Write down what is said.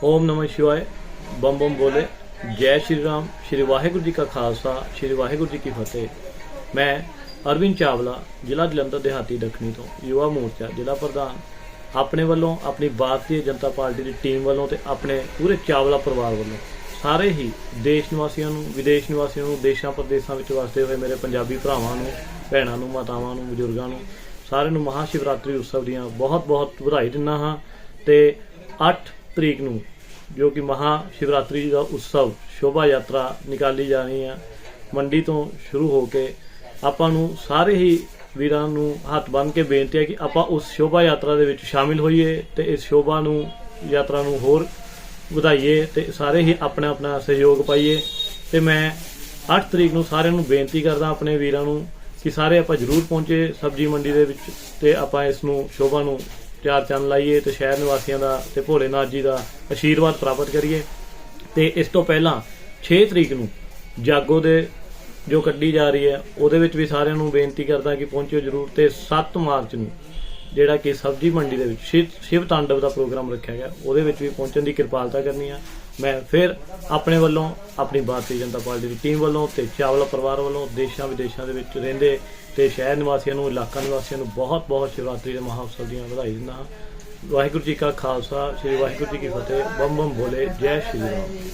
ਓਮ ਨਮः ਸ਼ਿਵਾਏ ਬੰਮ ਬੰਮ ਬੋਲੇ ਜੈ ਸ਼੍ਰੀ ਰਾਮ ਸ਼੍ਰੀ ਵਾਹਿਗੁਰੂ ਜੀ ਕਾ ਖਾਲਸਾ ਸ਼੍ਰੀ ਵਾਹਿਗੁਰੂ ਜੀ ਕੀ ਫਤਿਹ ਮੈਂ ਅਰਵਿੰਦ ਚਾਵਲਾ ਜ਼ਿਲ੍ਹਾ ਜਲੰਧਰ ਦੇਹਾਤੀ ਦੱਖਣੀ ਤੋਂ ਯੁਵਾ ਮੋਰਚਾ ਜ਼ਿਲ੍ਹਾ ਪ੍ਰਧਾਨ ਆਪਣੇ ਵੱਲੋਂ ਆਪਣੀ ਭਾਰਤੀ ਜਨਤਾ ਪਾਰਟੀ ਦੀ ਟੀਮ ਵੱਲੋਂ ਤੇ ਆਪਣੇ ਪੂਰੇ ਚਾਵਲਾ ਪਰਿਵਾਰ ਵੱਲੋਂ ਸਾਰੇ ਹੀ ਦੇਸ਼ ਨਿਵਾਸੀਆਂ ਨੂੰ ਵਿਦੇਸ਼ ਨਿਵਾਸੀਆਂ ਨੂੰ ਦੇਸ਼ਾਂ ਪ੍ਰਦੇਸ਼ਾਂ ਵਿੱਚ ਵਸਦੇ ਹੋਏ ਮੇਰੇ ਪੰਜਾਬੀ ਭਰਾਵਾਂ ਨੂੰ ਭੈਣਾਂ ਨੂੰ ਮਾਤਾਵਾਂ ਨੂੰ ਬਜ਼ੁਰਗਾਂ ਨੂੰ ਸਾਰਿਆਂ ਨੂੰ ਮਹਾਸ਼ਿਵਰਾਤਰੀ ਉਤਸਵ ਦੀਆਂ ਬਹੁਤ ਬਹੁਤ ਵਧਾਈ ਦਿੰਦਾ ਹਾਂ ਤੇ 8 ਤਰੀਕ ਨੂੰ, ਜੋ ਕਿ ਮਹਾ ਸ਼ਿਵਰਾਤਰੀ ਦਾ ਉਤਸਵ, ਸ਼ੋਭਾ ਯਾਤਰਾ ਨਿਕਾਲੀ ਜਾਣੀ ਆ। ਮੰਡੀ ਤੋਂ ਸ਼ੁਰੂ ਹੋ ਕੇ ਆਪਾਂ ਨੂੰ ਸਾਰੇ ਹੀ ਵੀਰਾਂ ਨੂੰ ਹੱਥ ਬੰਨ੍ਹ ਕੇ ਬੇਨਤੀ ਹੈ ਕਿ ਆਪਾਂ ਉਸ ਸ਼ੋਭਾ ਯਾਤਰਾ ਦੇ ਵਿੱਚ ਸ਼ਾਮਿਲ ਹੋਈਏ ਤੇ ਇਸ ਸ਼ੋਭਾ ਨੂੰ, ਯਾਤਰਾ ਨੂੰ ਹੋਰ ਵਧਾਈਏ ਤੇ ਸਾਰੇ ਹੀ ਆਪਣਾ ਆਪਣਾ ਸਹਿਯੋਗ ਪਾਈਏ। ਤੇ ਮੈਂ 8 ਤਰੀਕ ਨੂੰ ਸਾਰਿਆਂ ਨੂੰ ਬੇਨਤੀ ਕਰਦਾ ਆਪਣੇ ਵੀਰਾਂ ਨੂੰ ਕਿ ਸਾਰੇ ਆਪਾਂ ਜ਼ਰੂਰ ਪਹੁੰਚੇ ਸਬਜੀ ਮੰਡੀ ਦੇ ਵਿੱਚ ਤੇ ਆਪਾਂ ਇਸ ਨੂੰ, ਸ਼ੋਭਾ ਨੂੰ ਚਾਰ ਚੰਨ ਲਾਈਏ ਤੇ ਸ਼ਹਿਰ ਨਿਵਾਸੀਆਂ ਦਾ ਤੇ ਭੋਲੇਨਾਥ ਜੀ ਦਾ ਆਸ਼ੀਰਵਾਦ ਪ੍ਰਾਪਤ ਕਰੀਏ। ਤੇ ਇਸ ਤੋਂ ਪਹਿਲਾਂ 6 ਤਰੀਕ ਨੂੰ ਜਾਗੋ ਦੇ ਜੋ ਕੱਢੀ ਜਾ ਰਹੀ ਹੈ, ਉਹਦੇ ਵਿੱਚ ਵੀ ਸਾਰਿਆਂ ਨੂੰ ਬੇਨਤੀ ਕਰਦਾ ਕਿ ਪਹੁੰਚਿਓ ਜ਼ਰੂਰ ਤੇ 7 ਮਾਰਚ ਨੂੰ ਜਿਹੜਾ ਕਿ ਸਬਜੀ ਮੰਡੀ ਦੇ ਵਿੱਚ ਸ਼ਿਵ ਸ਼ਿਵ ਤਾਂਡਵ ਦਾ ਪ੍ਰੋਗਰਾਮ ਰੱਖਿਆ ਗਿਆ, ਉਹਦੇ ਵਿੱਚ ਵੀ ਪਹੁੰਚਣ ਦੀ ਕਿਰਪਾਲਤਾ ਕਰਨੀ ਆ। ਮੈਂ ਫਿਰ ਆਪਣੇ ਵੱਲੋਂ ਆਪਣੀ ਭਾਰਤੀ ਜਨਤਾ ਪਾਰਟੀ ਦੀ ਟੀਮ ਵੱਲੋਂ ਤੇ ਚਾਵਲਾ ਪਰਿਵਾਰ ਵੱਲੋਂ ਦੇਸ਼ਾਂ ਵਿਦੇਸ਼ਾਂ ਦੇ ਵਿੱਚ ਰਹਿੰਦੇ ਤੇ ਸ਼ਹਿਰ ਨਿਵਾਸੀਆਂ ਨੂੰ, ਇਲਾਕਾ ਨਿਵਾਸੀਆਂ ਨੂੰ ਬਹੁਤ ਬਹੁਤ ਸ਼ਿਵਰਾਤਰੀ ਦੇ ਮਹਾਉਤਸਵ ਦੀਆਂ ਵਧਾਈ ਦਿੰਦਾ ਹਾਂ। ਵਾਹਿਗੁਰੂ ਜੀ ਕਾ ਖਾਲਸਾ, ਸ੍ਰੀ ਵਾਹਿਗੁਰੂ ਜੀ ਕੀ ਫਤਿਹ। ਬੰਮ ਬੰਮ ਬੋਲੇ, ਜੈ ਸ਼੍ਰੀ ਰਾਮ।